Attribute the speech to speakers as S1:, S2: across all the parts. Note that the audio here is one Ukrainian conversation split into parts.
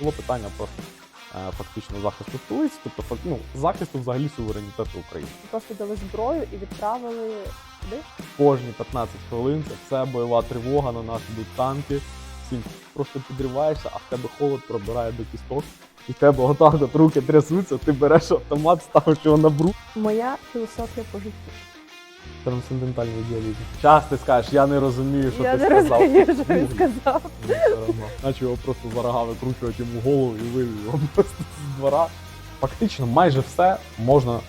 S1: Було питання просто е, фактично захисту столиці, тобто ну, захисту взагалі суверенітету України.
S2: Просто дали зброю і відправили куди?
S1: Кожні 15 хвилин це все бойова тривога, на нас йдуть танки. Всім просто підриваєшся, а в тебе холод пробирає до кісток. І в тебе отак от руки трясуться, ти береш автомат, ставиш його на брук.
S2: Моя філософія по життю.
S1: Трансцендентальний ідеалізм. Час ти скажеш, я не розумію, що
S2: Я
S1: ти
S2: не
S1: сказав.
S2: розумію, що він сказав.
S1: Ну, все одно. Наче його просто за рога викручувати йому голову і вивів його просто з двора. Фактично, майже все можна е,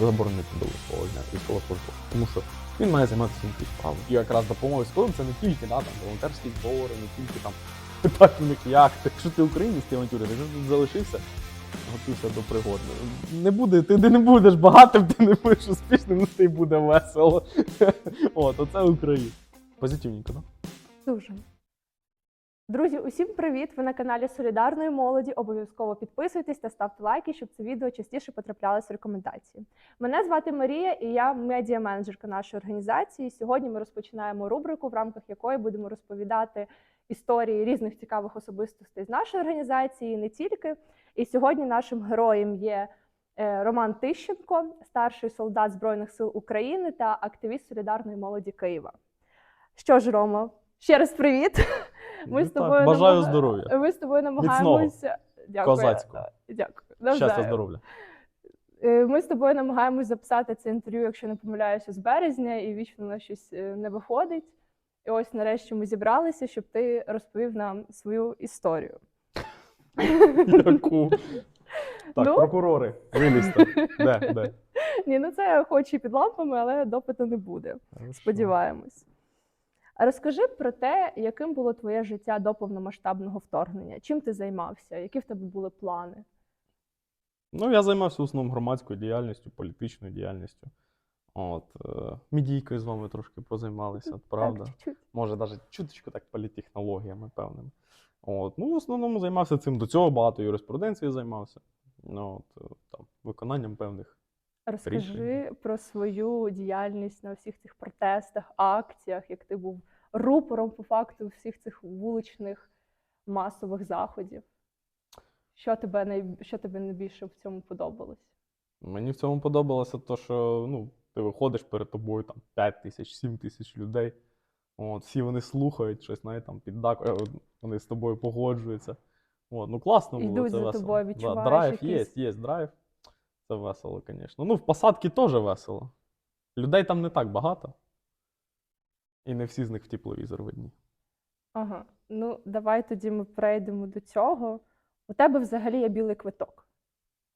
S1: заборонити до військового військовослужбовця. Тому що він має займатися іншою справою. І якраз допомога військовим це не тільки да, там, волонтерські збори, не тільки там них як. ти. Якщо ти українець, ти авантюри, ти тут залишився, готуйся до пригод. Не буде, ти не будеш багатим, ти не будеш успішним, ну ти буде весело. От, оце Україна. Позитивненько, так?
S2: Дуже. Друзі, усім привіт! Ви на каналі Солідарної молоді. Обов'язково підписуйтесь та ставте лайки, щоб це відео частіше потраплялось в рекомендації. Мене звати Марія і я медіа-менеджерка нашої організації. Сьогодні ми розпочинаємо рубрику, в рамках якої будемо розповідати історії різних цікавих особистостей з нашої організації, не тільки. І сьогодні нашим героєм є е, Роман Тищенко, старший солдат Збройних сил України та активіст солідарної молоді Києва. Що ж, Рома, ще раз привіт. Ми з
S1: Ну,
S2: тобою
S1: Бажаю здоров'я.
S2: Ми з тобою намагаємося. Дякую.
S1: Козацького.
S2: Дякую.
S1: Щастя, здоров'я.
S2: Е, Ми з тобою намагаємось записати це інтерв'ю, якщо не помиляюся, з березня, і вічно на щось е, не виходить. І ось нарешті ми зібралися, щоб ти розповів нам свою історію.
S1: Яку? Так,
S2: Ну?
S1: прокурори, вилізьте. Де, де?
S2: Ні, ну це хоч і під лампами, але допиту не буде. Сподіваємось. А розкажи про те, яким було твоє життя до повномасштабного вторгнення. Чим ти займався? Які в тебе були плани?
S1: Ну, я займався в основному громадською діяльністю, політичною діяльністю. От, е, медійкою з вами трошки позаймалися, правда.
S2: Так, чуть-чуть.
S1: Може, навіть чуточку так політтехнологіями певними. От, ну, в основному займався цим. До цього багато юриспруденції займався. Ну, от, е, там, виконанням певних.
S2: Розкажи про свою діяльність на всіх цих протестах, акціях, як ти був рупором по факту всіх цих вуличних масових заходів. Що тебе най... що тобі найбільше в цьому подобалось?
S1: Мені в цьому подобалося те, що ну, ти виходиш перед тобою там 5 тисяч, 7 тисяч людей. От, всі вони слухають щось, знаєте, там піддакують, е, вони з тобою погоджуються. От, ну класно було,
S2: Йдуть
S1: це
S2: за
S1: весело.
S2: тобою,
S1: Да,
S2: відчуваєш
S1: драйв є, є драйв. Це весело, звісно. Ну, в посадці теж весело. Людей там не так багато. І не всі з них в тепловізор видні.
S2: Ага. Ну, давай тоді ми перейдемо до цього. У тебе взагалі є білий квиток.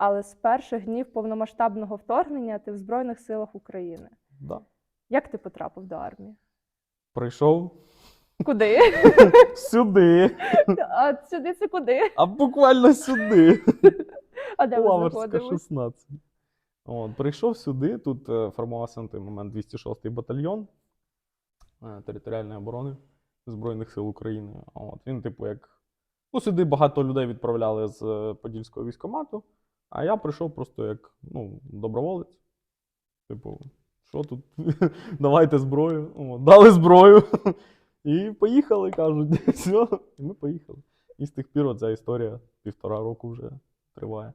S2: Але з перших днів повномасштабного вторгнення ти в Збройних силах України.
S1: Да.
S2: Як ти потрапив до армії?
S1: Прийшов
S2: Куди?
S1: сюди,
S2: А сюди це куди?
S1: а буквально сюди.
S2: А де
S1: Лаврська 16. От, прийшов сюди, тут е, формувався на той момент 206-й батальйон е, територіальної оборони Збройних сил України. От, він, типу, як. Ну, сюди багато людей відправляли з е, Подільського військкомату, а я прийшов просто як ну, доброволець. Типу, що тут? Давайте зброю. О, дали зброю. І поїхали, кажуть. Все, і ми поїхали. І з тих пір ця історія півтора року вже триває.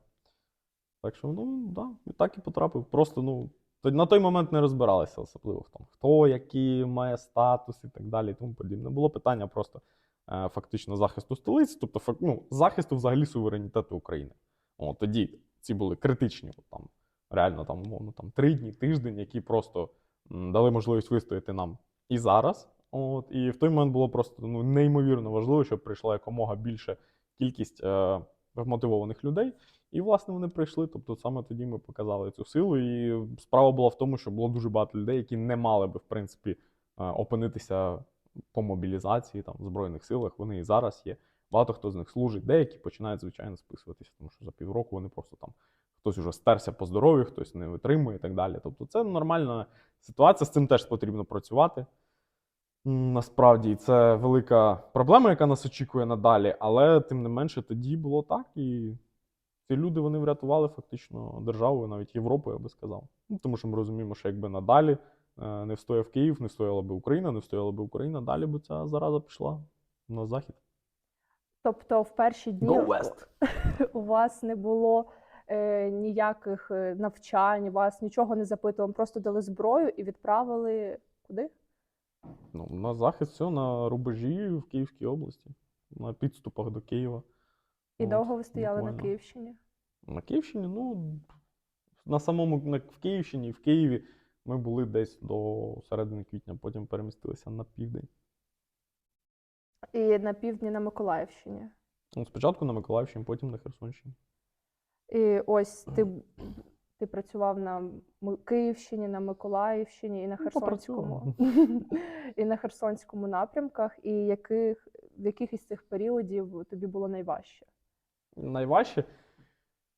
S1: Так що, ну, да, і так і потрапив. Просто, ну, на той момент не розбиралися особливо в тому, хто, який має статус і так далі, і тому подібне. Було питання просто е, фактично захисту столиці, тобто ну, захисту взагалі суверенітету України. О, тоді ці були критичні, от, там, реально там, умовно, там, три дні, тиждень, які просто дали можливість вистояти нам і зараз. От, і в той момент було просто ну, неймовірно важливо, щоб прийшла якомога більше кількість е, вмотивованих людей. І, власне, вони прийшли. Тобто, саме тоді ми показали цю силу. І справа була в тому, що було дуже багато людей, які не мали би, в принципі, е, опинитися по мобілізації там, в Збройних силах. Вони і зараз є. Багато хто з них служить, деякі починають, звичайно, списуватися, тому що за півроку вони просто там хтось уже стерся по здоров'ю, хтось не витримує і так далі. Тобто, це нормальна ситуація, з цим теж потрібно працювати. Насправді, це велика проблема, яка нас очікує надалі, але тим не менше тоді було так, і ці люди вони врятували фактично державу, навіть Європу, я би сказав. Ну, тому що ми розуміємо, що якби надалі е, не встояв Київ, не встояла би Україна, не встояла би Україна, далі би ця зараза пішла на захід.
S2: Тобто в перші дні
S1: Go West!
S2: у вас не було е, ніяких е, навчань, вас нічого не запитували, просто дали зброю і відправили куди?
S1: Ну, на захист все на рубежі в Київській області, на підступах до Києва.
S2: І
S1: От,
S2: довго ви стояли на. Київщині?
S1: На Київщині, ну, на самому на, в Київщині, в Києві ми були десь до середини квітня, потім перемістилися на південь.
S2: І на півдні на Миколаївщині.
S1: Ну, спочатку на Миколаївщині, потім на Херсонщині.
S2: І ось ти, ти працював на Київщині, на Миколаївщині і на
S1: Ну,
S2: Херсонському. і на Херсонському напрямках, і яких, в яких із цих періодів тобі було найважче?
S1: Найважче,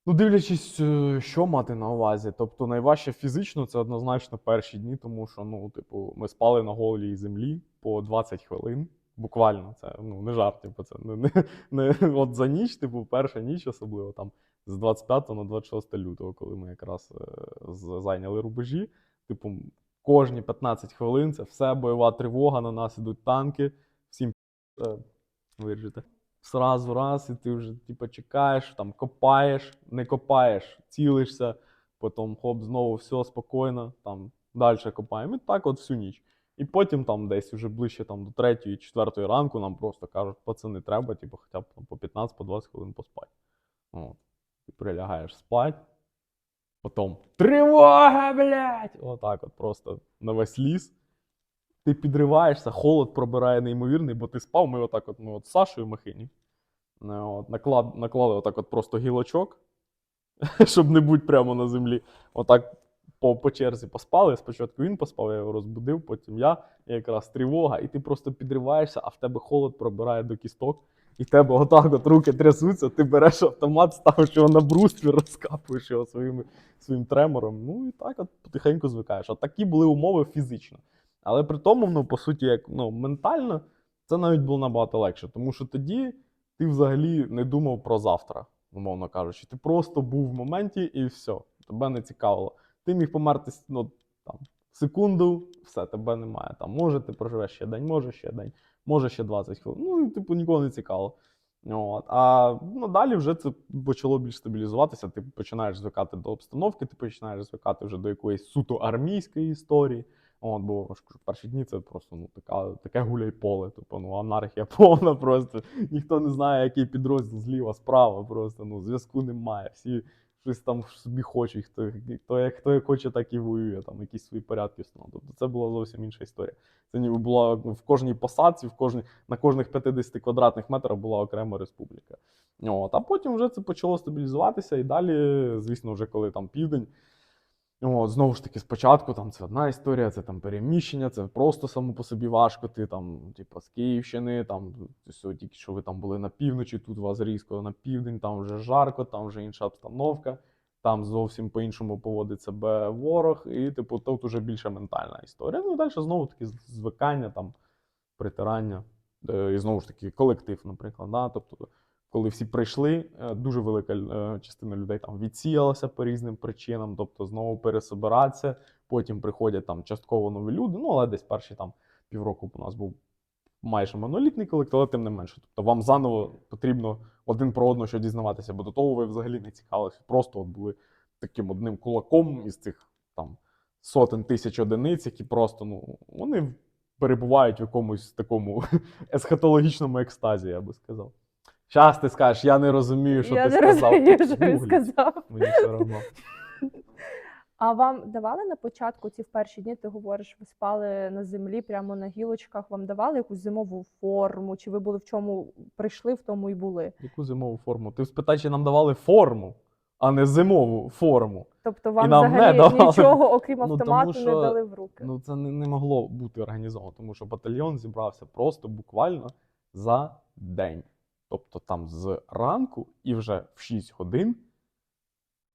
S1: ну, дивлячись, е, що мати на увазі. Тобто, найважче фізично це однозначно перші дні, тому що, ну, типу, ми спали на голій землі по 20 хвилин. Буквально, це ну, не жарт, типу, це не, не, не от за ніч, типу, перша ніч, особливо там з 25 на 26 лютого, коли ми якраз е, зайняли рубежі. Типу, кожні 15 хвилин це все бойова тривога, на нас ідуть танки, всім е, виріжете. Сразу раз, і ти вже типу, чекаєш, там копаєш, не копаєш, цілишся, потім хоп, знову все спокійно, там далі копаємо. І так от всю ніч. І потім там десь вже ближче там, до 3 четвертої ранку нам просто кажуть, пацани, треба, типу, хоча б там, по 15-20 по хвилин поспати. От. Ти прилягаєш спать, потім тривога, блядь! Отак от просто на весь ліс. Ти підриваєшся, холод пробирає неймовірний, бо ти спав. Ми отак, от, ми от з Сашою Махині. е, От, наклад, наклали отак от просто гілочок, щоб не бути прямо на землі. Отак по, по черзі поспали. Спочатку він поспав, я його розбудив, потім я, якраз тривога, і ти просто підриваєшся, а в тебе холод пробирає до кісток. І в тебе отак от руки трясуться, ти береш автомат, ставиш його на бруствір, розкапуєш його своїми, своїм тремором. Ну і так от потихеньку звикаєш. От такі були умови фізично. Але при тому, ну, по суті, як ну, ментально, це навіть було набагато легше, тому що тоді ти взагалі не думав про завтра, умовно кажучи. Ти просто був в моменті і все. Тебе не цікавило. Ти міг померти ну, там, секунду, все, тебе немає. Там, може, ти проживеш ще день, може ще день, може ще 20 хвилин. Ну, типу, нікого не цікаво. От. А ну, далі вже це почало більш стабілізуватися. Ти починаєш звикати до обстановки, ти починаєш звикати вже до якоїсь суто армійської історії. От, бо кажу, перші дні це просто ну, така, таке гуляй поле. Типу, ну, анархія повна просто. Ніхто не знає, який підрозділ зліва, справа. Просто ну, зв'язку немає. Всі щось там собі хоче, Хто, хто, як, хто як хоче, так і воює, там якісь свої порядки встановлює. Тобто це була зовсім інша історія. Це ніби була в кожній посадці, в кожній, на кожних 50 квадратних метрах була окрема республіка. От, а потім вже це почало стабілізуватися, і далі, звісно, вже коли там південь. От, знову ж таки, спочатку там це одна історія, це там переміщення, це просто само по собі важко. Ти там, типу, з Київщини, там тільки що ви там були на півночі, тут вас різко на південь, там вже жарко, там вже інша обстановка, там зовсім по-іншому поводить себе ворог, і типу, тут уже більше ментальна історія. Ну, далі знову таки звикання, там, притирання. Е, І знову ж таки, колектив, наприклад. Да? Тобто, коли всі прийшли, е, дуже велика е, частина людей там відсіялася по різним причинам, тобто знову пересобиратися. Потім приходять там частково нові люди. Ну, але десь перші там півроку у нас був майже монолітний колектив, але тим не менше. Тобто вам заново потрібно один про одного що дізнаватися, бо до того ви взагалі не цікавилися. Просто от були таким одним кулаком із цих там сотень тисяч одиниць, які просто ну, вони перебувають в якомусь такому есхатологічному екстазі, я би сказав. Щас ти скажеш, я не розумію, що
S2: Я
S1: ти
S2: не
S1: сказав.
S2: розумію, що він сказав.
S1: Мені все одно.
S2: А вам давали на початку ці в перші дні, ти говориш, ви спали на землі прямо на гілочках, вам давали якусь зимову форму? Чи ви були в чому прийшли, в тому і були?
S1: Яку зимову форму? Ти спитай, чи нам давали форму, а не зимову форму.
S2: Тобто вам
S1: нам не
S2: взагалі
S1: давали.
S2: нічого, окрім
S1: Ну, тому
S2: автомату,
S1: що,
S2: не дали в руки?
S1: Ну, це не, не могло бути організовано, тому що батальйон зібрався просто буквально за день. Тобто там з ранку і вже в 6 годин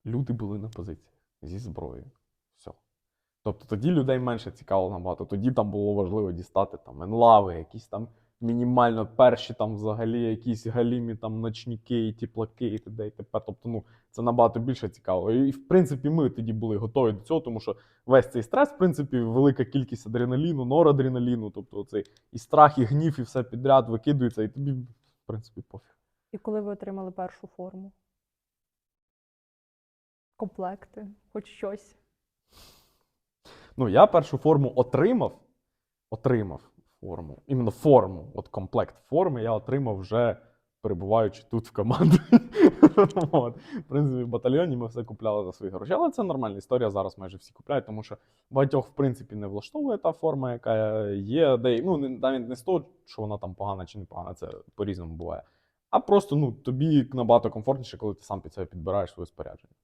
S1: люди були на позиціях зі зброєю. Все. Тобто тоді людей менше цікаво набагато. Тоді там було важливо дістати там енлави, якісь там мінімально перші там взагалі якісь галімі там ночники і тіплаки і т.д. і т.п. Тобто, ну, це набагато більше цікаво. І, в принципі, ми тоді були готові до цього, тому що весь цей стрес, в принципі, велика кількість адреналіну, норадреналіну, тобто цей і страх, і гнів, і все підряд викидується, і тобі, в принципі, пофіг.
S2: І коли ви отримали першу форму? Комплекти, хоч щось.
S1: Ну, я першу форму отримав. Отримав форму. Іменно форму. От комплект форми я отримав вже перебуваючи тут в команді. От. В принципі, в батальйоні ми все купляли за свої гроші. Але це нормальна історія. Зараз майже всі купляють, тому що багатьох, в принципі, не влаштовує та форма, яка є. Де, ну, навіть не з того, що вона там погана чи не погана, це по-різному буває. А просто ну, тобі набагато комфортніше, коли ти сам під себе підбираєш своє спорядження.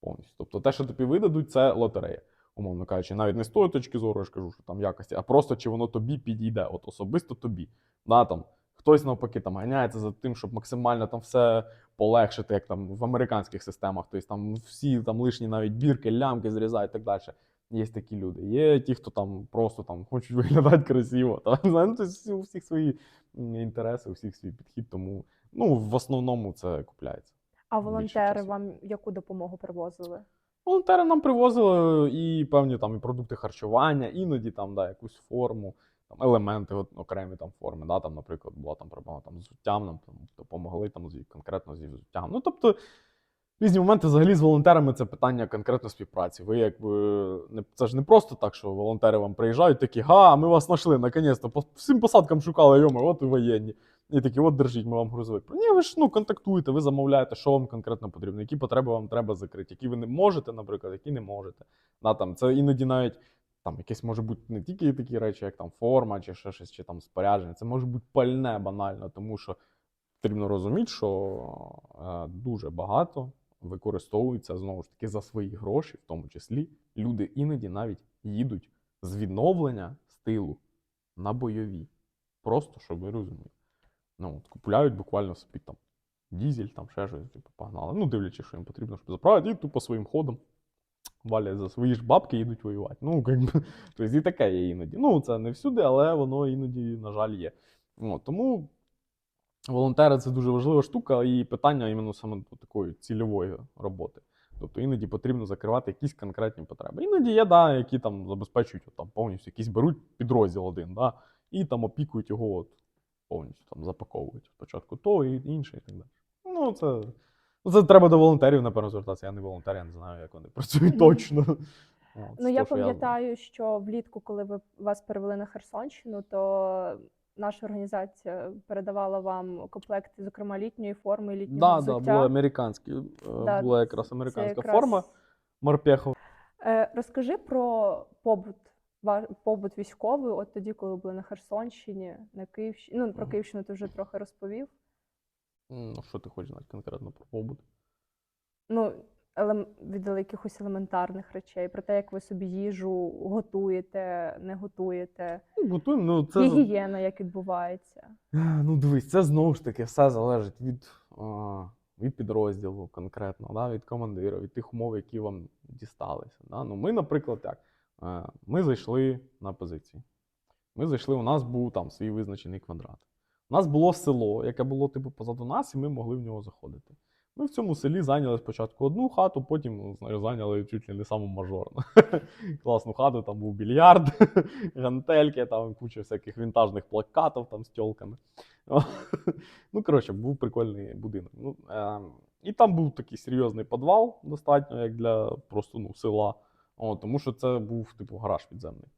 S1: Повністю. Тобто те, що тобі видадуть, це лотерея умовно кажучи, навіть не з тої точки зору, я ж кажу, що там якості, а просто чи воно тобі підійде, от особисто тобі. Да, там, хтось навпаки там ганяється за тим, щоб максимально там все полегшити, як там в американських системах. Тобто там всі там лишні навіть бірки, лямки зрізають і так далі. Є такі люди. Є ті, хто там просто там хочуть виглядати красиво. Та, ну, тобто у всіх свої інтереси, у всіх свій підхід. Тому ну, в основному це купляється.
S2: А волонтери вам яку допомогу привозили?
S1: Волонтери нам привозили і певні там і продукти харчування, іноді там да, якусь форму, там елементи от, окремі там форми. Да, там, наприклад, була там проблема там, з взуттям, нам там, допомогли там, з, конкретно зі взуттям. Ну, тобто, різні моменти взагалі з волонтерами це питання конкретно співпраці. Ви якби не це ж не просто так, що волонтери вам приїжджають, такі, га, ми вас знайшли, наконець-то, по всім посадкам шукали, йоми, от і воєнні. І такі, от держіть, ми вам грузовик. Ні, ви ж ну, контактуєте, ви замовляєте, що вам конкретно потрібно, які потреби вам треба закрити, які ви не можете, наприклад, які не можете. Да, там, це іноді навіть там якесь може бути не тільки такі речі, як там форма, чи ще щось, чи там спорядження. Це може бути пальне банально, тому що потрібно розуміти, що е, дуже багато використовується знову ж таки за свої гроші, в тому числі. Люди іноді навіть їдуть з відновлення стилу на бойові. Просто щоб ви розуміли. Ну, от, купляють буквально собі там дізель, там ще щось, типу, погнали. Ну, дивлячись, що їм потрібно, щоб заправити, і тупо своїм ходом валять за свої ж бабки і йдуть воювати. Ну, як би, тобто і таке є іноді. Ну, це не всюди, але воно іноді, на жаль, є. От, тому волонтери це дуже важлива штука, і питання іменно саме такої цільової роботи. Тобто іноді потрібно закривати якісь конкретні потреби. Іноді є, да, які там забезпечують от, там, повністю якийсь беруть підрозділ один, да, і там опікують його от, повністю там запаковують спочатку то і інше, і так далі. Ну, це, це треба до волонтерів, напевно, звертатися. Я не волонтер, я не знаю, як вони працюють точно.
S2: Ну, я пам'ятаю, що влітку, коли ви вас перевели на Херсонщину, то наша організація передавала вам комплекти, зокрема літньої форми, літнього
S1: Да,
S2: взуття.
S1: да, були американські, е,
S2: Да,
S1: була якраз американська
S2: якраз-
S1: форма морпехов.
S2: Е, розкажи про побут, побут військовий, от тоді, коли були на Херсонщині, на Київщині. Ну, про Київщину ти вже трохи розповів.
S1: Ну, що ти хочеш знати конкретно про побут?
S2: Ну. Від якихось елементарних речей, про те, як ви собі їжу готуєте, не готуєте,
S1: Ну, готуємо, ну це
S2: гігієна, як відбувається.
S1: Ну, дивись, це знову ж таки все залежить від, а, від підрозділу конкретно, да, від командира, від тих умов, які вам дісталися. Да. Ну, ми, наприклад, як, е, ми зайшли на позиції. Ми зайшли, у нас був там свій визначений квадрат. У нас було село, яке було типу позаду нас, і ми могли в нього заходити. Ми в цьому селі зайняли спочатку одну хату, потім ну, зайняли чуть ли не саму мажорну. Класну хату, там був більярд, гантельки, там куча всяких вінтажних плакатів там з тілками. Ну, коротше, був прикольний будинок. Ну, е, і там був такий серйозний підвал, достатньо, як для просто ну, села. О, тому що це був типу гараж підземний.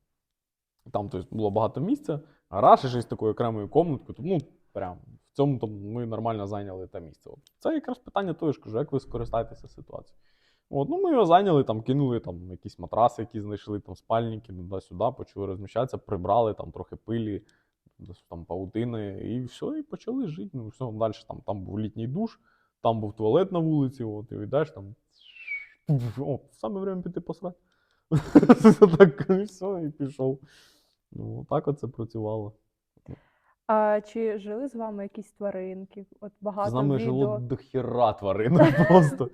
S1: Там тобто, було багато місця, гараж і з такою окремою комнаткою. Тому прям в цьому то ми нормально зайняли те місце. От. Це якраз питання того, я ж кажу, як ви скористаєтеся ситуацією. От, ну, ми його зайняли, там, кинули там, якісь матраси, які знайшли, там, спальники, туди-сюди, почали розміщатися, прибрали там трохи пилі, там паутини, і все, і почали жити. Ну, все, далі там, там був літній душ, там був туалет на вулиці, от, і йдеш там. О, саме время піти посрати. так, і все, і пішов. Ну, так оце працювало.
S2: А чи жили з вами якісь тваринки? От багато
S1: З нами
S2: відео.
S1: жило до хіра тварин просто.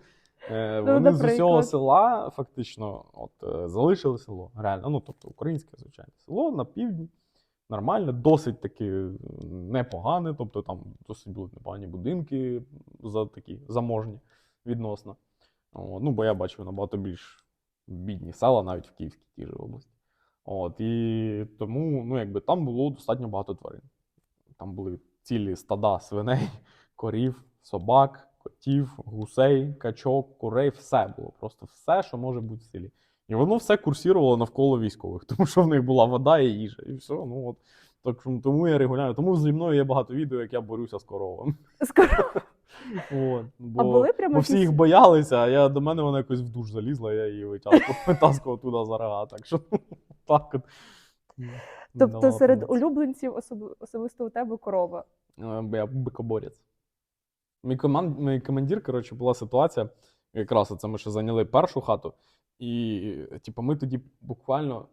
S1: Е,
S2: Ну,
S1: Вони з усього села фактично от, е, залишили село. Реально, ну тобто українське, звичайно, село на півдні. Нормальне, досить таки е, непогане, тобто там досить були непогані будинки за такі заможні відносно. О, ну, бо я бачив набагато більш бідні села, навіть в Київській тій же області. От, і тому, ну, якби там було достатньо багато тварин. Там були цілі стада свиней, корів, собак, котів, гусей, качок, курей, все було. Просто все, що може бути в селі. І воно все курсірувало навколо військових, тому що в них була вода і їжа, і все. Ну от так тому я регулярно. Тому зі мною є багато відео, як я борюся з коровами.
S2: Скоро.
S1: От, бо,
S2: А були прямо
S1: бо всі їх боялися, а я до мене вона якось в душ залізла, я її витаскував туди за рога. Так що так от.
S2: Тобто серед улюбленців особ- особисто у тебе корова.
S1: Бо Я бикоборець. Мій, команд... мій командир, коротше, була ситуація. Якраз це ми ще зайняли першу хату. І, типу, ми тоді буквально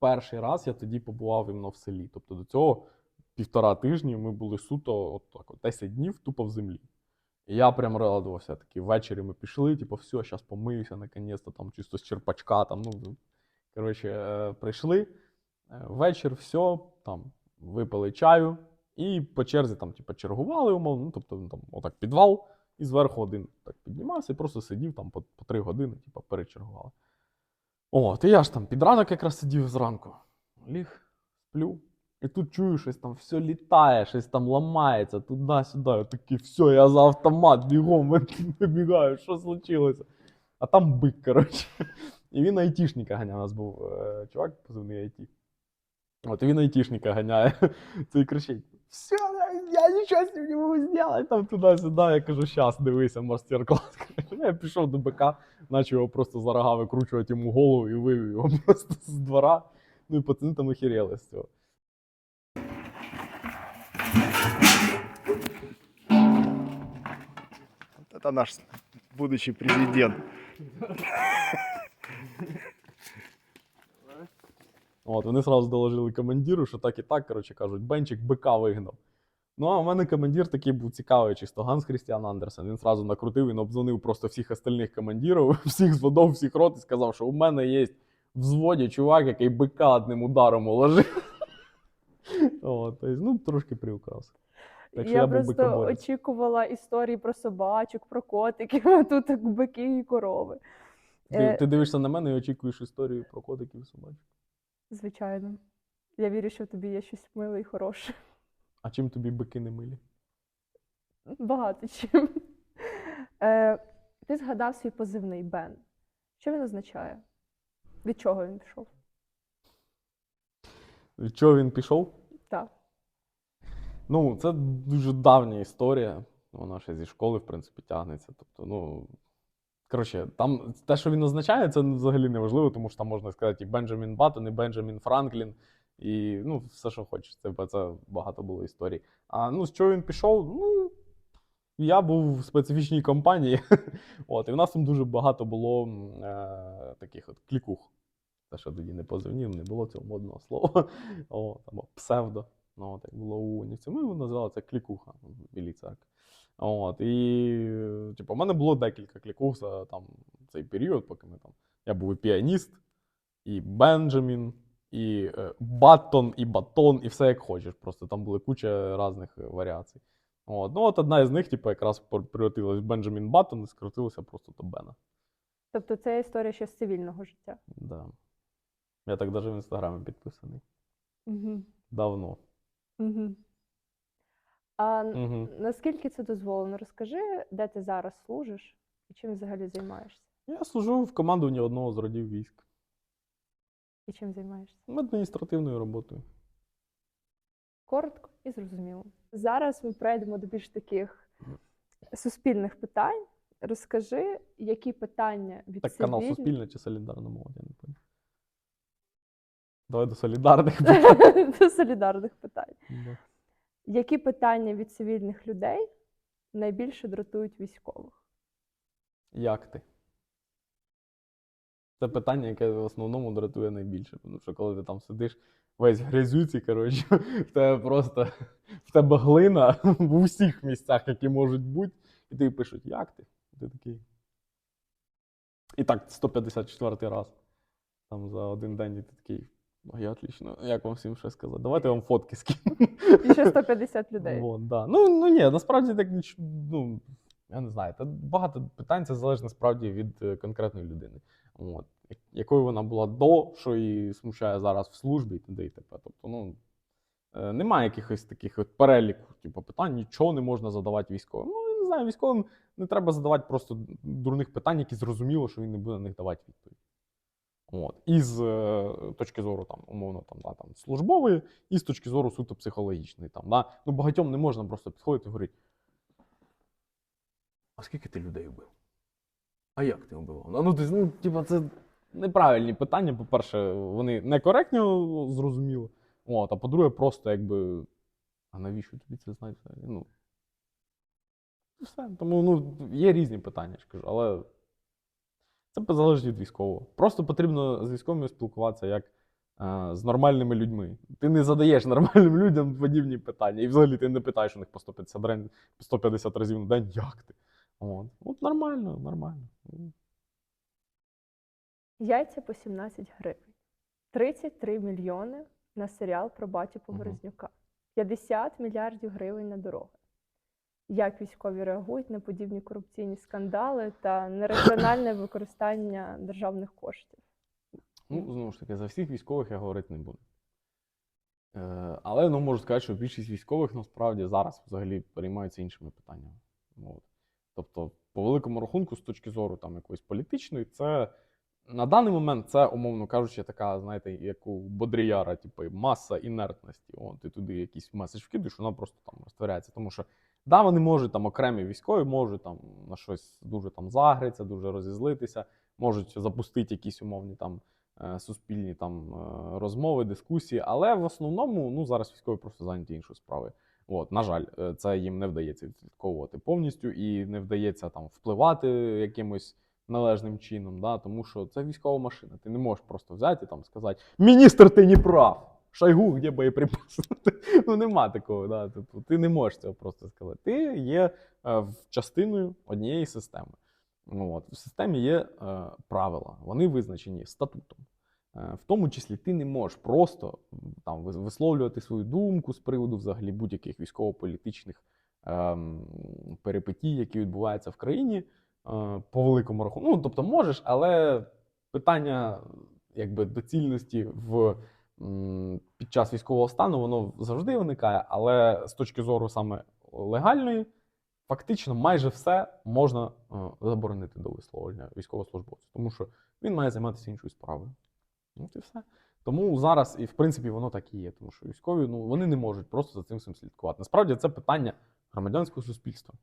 S1: перший раз я тоді побував іменно в селі. Тобто до цього півтора тижні ми були суто, от так, от, 10 днів тупо в землі. І я прям радувався. Такі ввечері ми пішли, типу, все, зараз помиюся, наконець-то, там чисто з черпачка. Там, ну, коротше, е, прийшли. Е, Вечір, все, там, випили чаю, і по черзі там, типу, чергували, умовно, ну, тобто ну, там, отак підвал, і зверху один так піднімався і просто сидів там по, по три години, типу, перечергували. От, і я ж там під ранок якраз сидів зранку. Ліг, сплю. І тут чую, щось там все літає, щось там ламається туди-сюди. Я такий, все, я за автомат, бігом вибігаю, що случилося? А там бик, коротше. І він айтішника ганяв. У нас був е, чувак, позивний айті. От він айтішника ганяє. Цей кричить: Все, я нічого з ним не можу зробити. Там туди-сюди. Я кажу, щас, дивися, мастер-клас. Я пішов до бика, почав його просто за рога викручувати йому голову і вивів його просто з двора. Ну і пацани там охерели з цього.
S3: Это наш будущий президент.
S1: От, вони сразу доложили командиру, що так і так, коротше кажуть, Бенчик бика вигнав. Ну, а в мене командир такий був цікавий, чисто Ганс Хрістіан Андерсен. Він сразу накрутив, він обдзвонив просто всіх остальних командирів, всіх зводов, всіх рот і сказав, що у мене є в взводі чувак, який бика одним ударом уложив. От, ну, трошки приукрас. Так
S2: я
S1: я
S2: просто очікувала історії про собачок, про котиків, а тут так бики і корови.
S1: Ти,
S2: Е,
S1: ти дивишся на мене і очікуєш історію про котиків і собачок.
S2: Звичайно. Я вірю, що в тобі є щось миле і хороше.
S1: А чим тобі бики не милі?
S2: Багато чим. Е, ти згадав свій позивний Бен. Що він означає? Від чого він пішов?
S1: Від чого він пішов?
S2: Так.
S1: Ну, це дуже давня історія. Вона ще зі школи, в принципі, тягнеться. Тобто, ну. Коротше, там те, що він означає, це взагалі не важливо, тому що там можна сказати і Бенджамін Баттон, і Бенджамін Франклін, і ну, все, що хочеш. Це, це багато було історій. А ну, з чого він пішов? Ну, я був в специфічній компанії. От, і в нас там дуже багато було е, таких от клікух. Те, що тоді не позивнів, не було цього модного слова. О, або псевдо. Ну, от, як було у унівці. Ми його називали це клікуха в Білій церкві. От, і, типу, у мене було декілька клікух за там, цей період, поки ми там. Я був і піаніст, і Бенджамін, і е, Баттон, і Батон, і все як хочеш. Просто там були куча різних е, варіацій. От, ну, от одна із них, типу, якраз превратилась в Бенджамін Баттон і скоротилася просто до Бена.
S2: Тобто це історія ще з цивільного життя.
S1: Да. Я так навіть в інстаграмі підписаний.
S2: Угу.
S1: Давно.
S2: Угу. А
S1: Угу.
S2: наскільки це дозволено? Розкажи, де ти зараз служиш і чим взагалі займаєшся?
S1: Я служу в командуванні одного з родів військ.
S2: І чим займаєшся?
S1: Адміністративною роботою.
S2: Коротко і зрозуміло. Зараз ми перейдемо до більш таких суспільних питань. Розкажи, які питання від
S1: Так, канал
S2: цивільних-
S1: Суспільне чи Солідарна молодь, я не пам'ятаю. Давай до солідарних.
S2: до солідарних питань. Які питання від цивільних людей найбільше дратують військових?
S1: Як ти? Це питання, яке в основному дратує найбільше. Тому що коли ти там сидиш весь грязюці, коротше, в тебе просто в тебе глина в усіх місцях, які можуть бути, і тобі пишуть, як ти? І ти такий. І так, 154 раз. Там за один день і ти такий. Ну, я отлично. Як вам всім ще сказати? Давайте я вам фотки скину.
S2: І ще 150 людей.
S1: Вот, да. Ну, ну ні, насправді так ну, я не знаю. Та багато питань це залежить насправді від е, конкретної людини. От. Якою вона була до, що її смущає зараз в службі і т.д. і т.п. Тобто, ну, е, немає якихось таких от переліку, типу, питань, нічого не можна задавати військовим. Ну, я не знаю, військовим не треба задавати просто дурних питань, які зрозуміло, що він не буде на них давати відповідь. От. І з е, точки зору, там, умовно, там, да, там, службової, і з точки зору суто психологічної. Там, да. Ну, багатьом не можна просто підходити і говорити. А скільки ти людей вбив? А як ти вбивав? Ну, ну, ти, ну, типа, це неправильні питання. По-перше, вони некоректно зрозуміло. От, а по-друге, просто якби. А навіщо тобі це знати? Ну, все. Тому ну, є різні питання, я ж кажу, але це залежить від військового. Просто потрібно з військовими спілкуватися як е, з нормальними людьми. Ти не задаєш нормальним людям подібні питання. І взагалі ти не питаєш у них по 150, рен- по 150 разів на день, як ти. От, От нормально, нормально.
S2: Яйця по 17 гривень. 33 мільйони на серіал про батю
S1: Мгм.
S2: Поворознюка. 50 мільярдів гривень на дороги. Як військові реагують на подібні корупційні скандали та нераціональне використання державних коштів?
S1: Ну, знову ж таки, за всіх військових я говорити не буду. Е, але ну, можу сказати, що більшість військових насправді зараз взагалі переймаються іншими питаннями. От. Тобто, по великому рахунку, з точки зору там, якоїсь політичної, це на даний момент це, умовно кажучи, така, знаєте, як у Бодріяра, типу, маса інертності. От, ти туди якийсь меседж вкидуєш, вона просто там розтворяється. Тому що да, вони можуть там окремі військові, можуть там на щось дуже там загритися, дуже розізлитися, можуть запустити якісь умовні там е, суспільні там е, розмови, дискусії. Але в основному ну, зараз військові просто зайняті іншою справою. От, на жаль, е, це їм не вдається відслідковувати повністю і не вдається там впливати якимось належним чином, да, тому що це військова машина. Ти не можеш просто взяти і там сказати: Міністр, ти не прав! Шайгу, де боєприпаси? ну нема такого. Да, типу, ти не можеш цього просто сказати. Ти є е, частиною однієї системи. Ну, От. В системі є е, правила, вони визначені статутом. Е, в тому числі ти не можеш просто там висловлювати свою думку з приводу взагалі будь-яких військово-політичних ем, перипетій, які відбуваються в країні е, по великому рахунку. Ну, тобто можеш, але питання якби доцільності в під час військового стану воно завжди виникає, але з точки зору саме легальної, фактично майже все можна е, заборонити до висловлення військовослужбовця, тому що він має займатися іншою справою. От і все. Тому зараз, і в принципі, воно так і є, тому що військові ну, вони не можуть просто за цим всім слідкувати. Насправді це питання громадянського суспільства.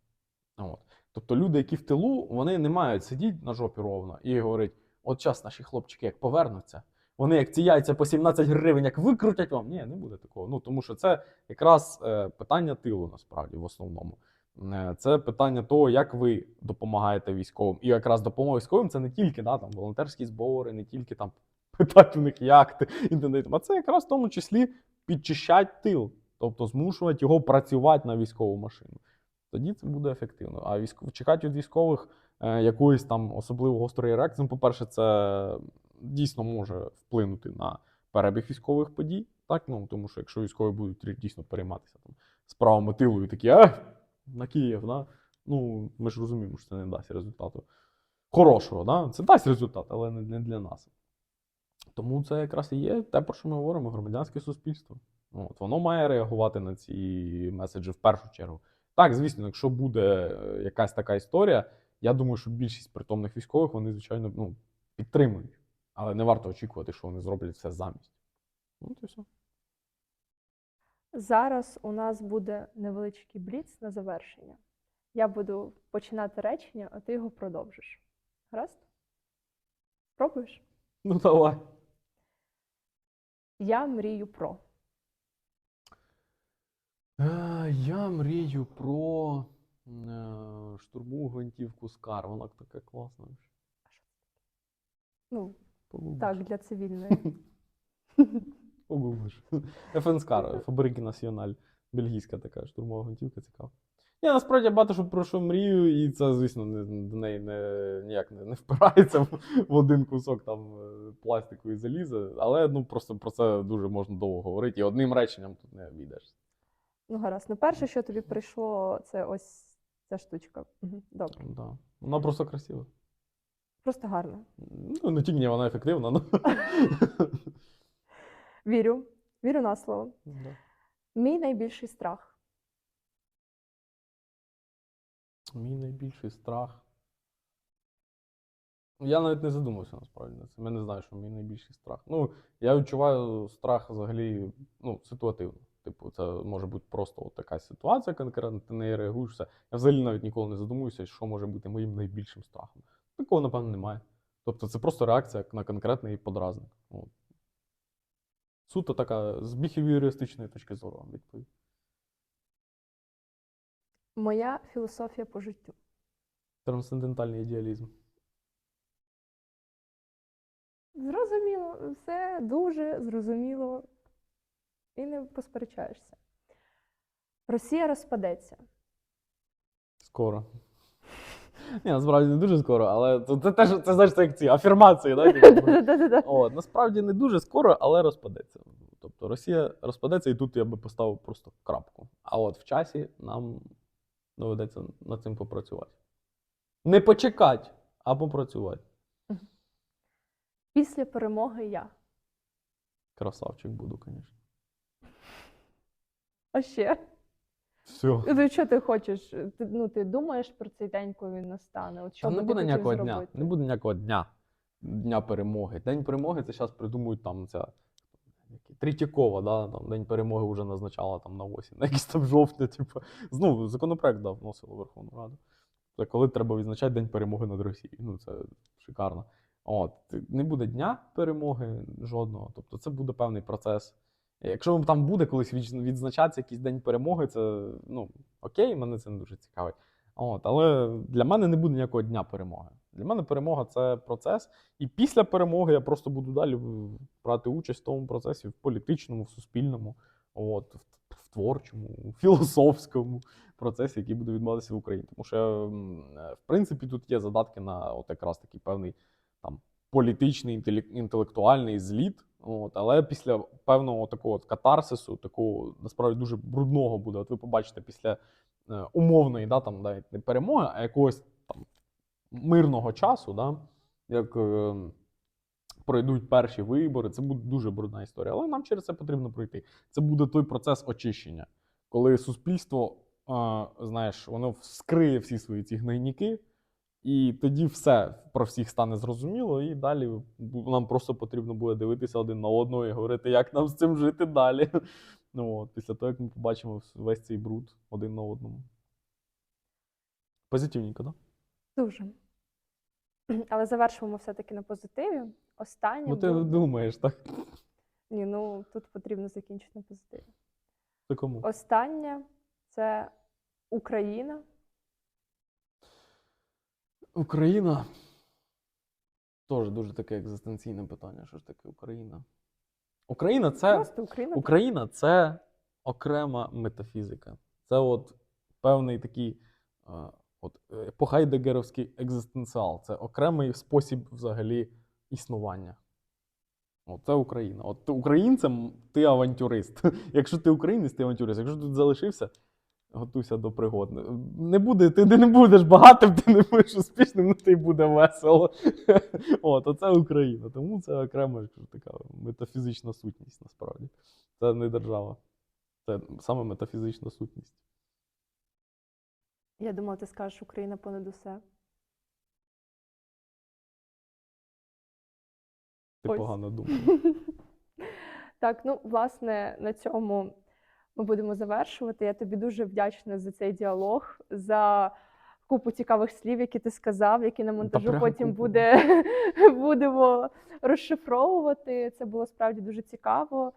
S1: От. Тобто люди, які в тилу, вони не мають сидіти на жопі ровно і говорити: от час наші хлопчики як повернуться, вони як ці яйця по 17 гривень, як викрутять вам. Ні, не буде такого. Ну тому що це якраз е, питання тилу, насправді, в основному. Е, Це питання того, як ви допомагаєте військовим. І якраз допомога військовим це не тільки да, там, волонтерські збори, не тільки там питати у них, як ти, а це якраз в тому числі підчищати тил, тобто змушувати його працювати на військову машину. Тоді це буде ефективно. А військов... чекати від військових е, якоїсь там особливо гострої реакції, ну, по-перше, це дійсно може вплинути на перебіг військових подій. Так? Ну, тому що якщо військові будуть дійсно перейматися там, справами тилу і такі, а, на Київ, да? ну, ми ж розуміємо, що це не дасть результату хорошого. Да? Це дасть результат, але не, для нас. Тому це якраз і є те, про що ми говоримо, громадянське суспільство. От, воно має реагувати на ці меседжі в першу чергу. Так, звісно, якщо буде е, якась така історія, я думаю, що більшість притомних військових вони, звичайно, ну, підтримують. Але не варто очікувати, що вони зроблять все замість. Ну, і все.
S2: Зараз у нас буде невеличкий бліц на завершення. Я буду починати речення, а ти його продовжиш. Гаразд? Пробуєш?
S1: Ну, давай.
S2: Я мрію про.
S1: Е, Я мрію про е, штурмову гвинтівку Скар. Вона така класна.
S2: Ну,
S1: Погуглиш.
S2: так, для цивільної.
S1: Погуглиш. FN Скар, Фабрики Національ. Бельгійська така штурмова гвинтівка цікава. Я насправді багато що про що мрію, і це, звісно, не, до неї не, ніяк не, не впирається в, в один кусок там е, пластику і заліза. Але ну, просто про це дуже можна довго говорити, і одним реченням тут не обійдешся.
S2: Ну, гаразд. Ну, перше, що тобі прийшло, це ось ця штучка. Добре.
S1: Да. Вона просто красива.
S2: Просто гарно.
S1: Ну, не тільки вона ефективна, але.
S2: Вірю. Вірю на слово.
S1: Да.
S2: Мій найбільший страх.
S1: Мій найбільший страх. Я навіть не задумався насправді на цим. Я не знаю, що мій найбільший страх. Ну, я відчуваю страх взагалі ну, ситуативно. Типу, це може бути просто от така ситуація конкретна, ти не реагуєш все. Я взагалі навіть ніколи не задумуюся, що може бути моїм найбільшим страхом. Такого, напевно, немає. Тобто це просто реакція на конкретний подразник. От. Суто така з біхевіористичної точки зору вам відповідь.
S2: Моя філософія по життю.
S1: Трансцендентальний ідеалізм.
S2: Зрозуміло, все дуже зрозуміло. І не посперечаєшся. Росія розпадеться.
S1: Скоро. Ні, насправді не дуже скоро, але це, це теж це знаєш, це як ці афірмації, да? типу,
S2: Да-да-да.
S1: От, насправді не дуже скоро, але розпадеться. Тобто Росія розпадеться, і тут я би поставив просто крапку. А от в часі нам доведеться над цим попрацювати. Не почекати, а попрацювати.
S2: Після перемоги я.
S1: Красавчик буду, звісно.
S2: А ще?
S1: Все.
S2: Ну, що ти хочеш? Ти, ну, ти думаєш про цей день, коли він настане? От що
S1: Там не
S2: ти
S1: буде
S2: хотів
S1: ніякого
S2: зробити?
S1: дня. Не буде ніякого дня. Дня перемоги. День перемоги це зараз придумують там ця які, Третьякова, да, там День перемоги вже назначала там на осінь, на якийсь там жовтня, типу. Знову законопроект да, вносили в Верховну Раду. Це коли треба відзначати День перемоги над Росією. Ну, це шикарно. От, не буде дня перемоги жодного. Тобто це буде певний процес. Якщо там буде колись відз- відзначатися якийсь день перемоги, це ну окей, мене це не дуже цікавить. От, але для мене не буде ніякого дня перемоги. Для мене перемога це процес. І після перемоги я просто буду далі брати участь в тому процесі, в політичному, в суспільному, от, в, творчому, в філософському процесі, який буде відбуватися в Україні. Тому що, в принципі, тут є задатки на от якраз такий певний там політичний, інтелектуальний зліт. От, але після певного такого катарсису, такого насправді дуже брудного буде. От ви побачите після е, умовної, да, там, навіть не перемоги, а якогось там мирного часу, да, як е, пройдуть перші вибори, це буде дуже брудна історія. Але нам через це потрібно пройти. Це буде той процес очищення, коли суспільство, е, знаєш, воно вскриє всі свої ці гнойники, і тоді все про всіх стане зрозуміло, і далі нам просто потрібно буде дивитися один на одного і говорити, як нам з цим жити далі. Ну, от, після того, як ми побачимо весь цей бруд один на одному. Позитивненько, так? Да?
S2: Дуже. Але завершимо все-таки на позитиві. Останнє.
S1: Ну, ти
S2: буде-
S1: думаєш, так?
S2: Ні, ну тут потрібно закінчити на позитиві.
S1: Ти кому?
S2: Останнє це Україна.
S1: Україна. Теж дуже таке екзистенційне питання. Що ж таке Україна? Україна це.
S2: Просто Україна.
S1: Україна це окрема метафізика. Це от певний такий е, от, е, похайдегеровський екзистенціал. Це окремий спосіб взагалі існування. От це Україна. От ти українцем ти авантюрист. Якщо ти українець, ти авантюрист. Якщо ти тут залишився, готуйся до пригод. Не буде, ти не будеш багатим, ти не будеш успішним, ну ти буде весело. От, оце Україна. Тому це окрема така метафізична сутність насправді. Це не держава. Це саме метафізична сутність.
S2: Я думала, ти скажеш Україна понад усе.
S1: Ти
S2: Ось.
S1: погано думаєш.
S2: Так, ну, власне, на цьому ми будемо завершувати. Я тобі дуже вдячна за цей діалог, за купу цікавих слів, які ти сказав, які на монтажу потім буде, будемо розшифровувати. Це було справді дуже цікаво.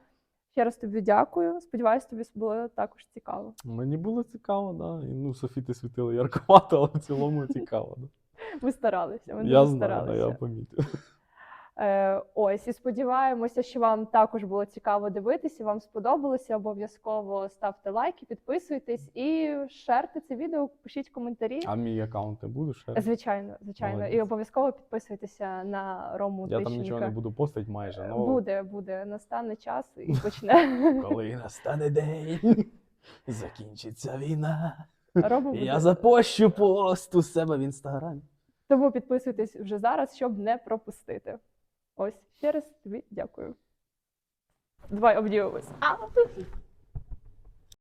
S2: Ще раз тобі дякую. Сподіваюсь, тобі було також цікаво.
S1: Мені було цікаво, да. І, ну, Софі ти світила ярковато, але в цілому цікаво. Да.
S2: Ми старалися. Ми
S1: Я
S2: дуже
S1: знаю,
S2: старалися.
S1: я помітив.
S2: Е, ось і сподіваємося, що вам також було цікаво дивитися. Вам сподобалося. Обов'язково ставте лайки, підписуйтесь і шерте це відео, пишіть коментарі.
S1: А мій аккаунт не будеш? ще?
S2: Звичайно, звичайно, і обов'язково підписуйтеся на Рому
S1: Я там нічого не буду постити майже. Ну,
S2: Буде, буде. Настане час і почне.
S1: Коли настане день, закінчиться війна.
S2: Буде.
S1: Я запощу пост у себе в інстаграмі.
S2: Тому підписуйтесь вже зараз, щоб не пропустити. Ось ще раз тобі дякую. Давай обнімемось. А!